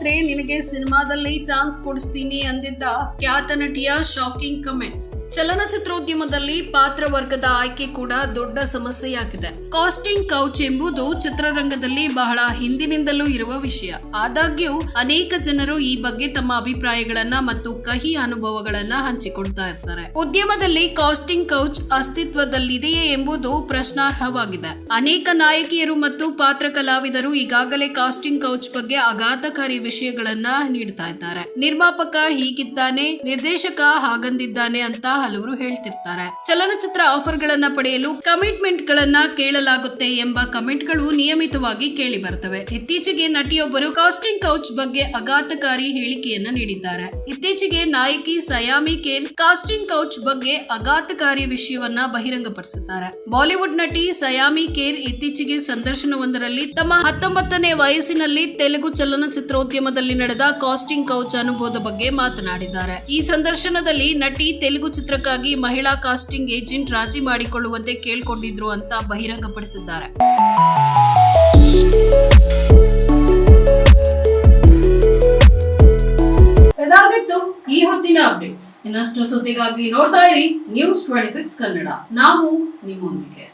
ಮಲಗಿದ್ರೆ ನಿನಗೆ ಸಿನಿಮಾದಲ್ಲಿ ಚಾನ್ಸ್ ಕೊಡಿಸ್ತೀನಿ ಅಂದಿದ್ದ ಖ್ಯಾತ ನಟಿಯ ಶಾಕಿಂಗ್ ಕಮೆಂಟ್ಸ್ ಚಲನಚಿತ್ರೋದ್ಯಮದಲ್ಲಿ ಪಾತ್ರ ವರ್ಗದ ಆಯ್ಕೆ ಕೂಡ ದೊಡ್ಡ ಸಮಸ್ಯೆಯಾಗಿದೆ. ಕಾಸ್ಟಿಂಗ್ ಕೌಚ್ ಎಂಬುದು ಚಿತ್ರರಂಗದಲ್ಲಿ ಬಹಳ ಹಿಂದಿನಿಂದಲೂ ಇರುವ ವಿಷಯ. ಆದಾಗ್ಯೂ, ಅನೇಕ ಜನರು ಈ ಬಗ್ಗೆ ತಮ್ಮ ಅಭಿಪ್ರಾಯಗಳನ್ನ ಮತ್ತು ಕಹಿ ಅನುಭವಗಳನ್ನ ಹಂಚಿಕೊಳ್ತಾ ಇರ್ತಾರೆ. ಉದ್ಯಮದಲ್ಲಿ ಕಾಸ್ಟಿಂಗ್ ಕೌಚ್ ಅಸ್ತಿತ್ವದಲ್ಲಿದೆಯೇ ಎಂಬುದು ಪ್ರಶ್ನಾರ್ಹವಾಗಿದೆ. ಅನೇಕ ನಾಯಕಿಯರು ಮತ್ತು ಪಾತ್ರ ಕಲಾವಿದರು ಈಗಾಗಲೇ ಕಾಸ್ಟಿಂಗ್ ಕೌಚ್ ಬಗ್ಗೆ ಆಘಾತಕಾರಿ ವಿಷಯಗಳನ್ನ ನೀಡ್ತಾ ಇದ್ದಾರೆ. ನಿರ್ಮಾಪಕ ಹೀಗಿದ್ದಾನೆ, ನಿರ್ದೇಶಕ ಹಾಗಂದಿದ್ದಾನೆ ಅಂತ ಹಲವರು ಹೇಳ್ತಿರ್ತಾರೆ. ಚಲನಚಿತ್ರ ಆಫರ್ ಗಳನ್ನ ಪಡೆಯಲು ಕಮಿಟ್ಮೆಂಟ್ ಗಳನ್ನ ಕೇಳಲಾಗುತ್ತೆ ಎಂಬ ಕಮೆಂಟ್ಗಳು ನಿಯಮಿತವಾಗಿ ಕೇಳಿ ಬರ್ತವೆ ಇತ್ತೀಚೆಗೆ ನಟಿಯೊಬ್ಬರು ಕಾಸ್ಟಿಂಗ್ ಕೌಚ್ ಬಗ್ಗೆ ಆಘಾತಕಾರಿ ಹೇಳಿಕೆಯನ್ನ ನೀಡಿದ್ದಾರೆ. ಇತ್ತೀಚೆಗೆ ನಾಯಕಿ ಸಯಾಮಿ ಕೇನ್ ಕಾಸ್ಟಿಂಗ್ ಕೌಚ್ ಬಗ್ಗೆ ಆಘಾತಕಾರಿ ವಿಷಯವನ್ನ ಬಹಿರಂಗಪಡಿಸಿದ್ದಾರೆ. ಬಾಲಿವುಡ್ ನಟಿ ಸಯಾಮಿ ಕೇರ್ ಇತ್ತೀಚೆಗೆ ಸಂದರ್ಶನವೊಂದರಲ್ಲಿ ತಮ್ಮ ಹತ್ತೊಂಬತ್ತನೇ ವಯಸ್ಸಿನಲ್ಲಿ ತೆಲುಗು ಚಲನಚಿತ್ರೋದ್ಯಮದಲ್ಲಿ ನಡೆದ ಕಾಸ್ಟಿಂಗ್ ಕೌಚ್ ಅನುಭವದ ಬಗ್ಗೆ ಮಾತನಾಡಿದ್ದಾರೆ. ಈ ಸಂದರ್ಶನದಲ್ಲಿ ನಟಿ ತೆಲುಗು ಚಿತ್ರಕ್ಕಾಗಿ ಮಹಿಳಾ ಕಾಸ್ಟಿಂಗ್ ಏಜೆಂಟ್ ರಾಜಿ ಮಾಡಿಕೊಳ್ಳುವಂತೆ ಕೇಳಿಕೊಂಡಿದ್ರು ಅಂತ ಬಹಿರಂಗಪಡಿಸಿದ್ದಾರೆ. ಈ ಹೊತ್ತಿನ ಅಪ್ಡೇಟ್ಸ್. ಇನ್ನಷ್ಟು ಸುದ್ದಿಗಾಗಿ ನೋಡ್ತಾ ಇರಿ ನ್ಯೂಸ್ ಟ್ವೆಂಟಿ ಸಿಕ್ಸ್ ಕನ್ನಡ. ನಾವು ನಿಮ್ಮೊಂದಿಗೆ.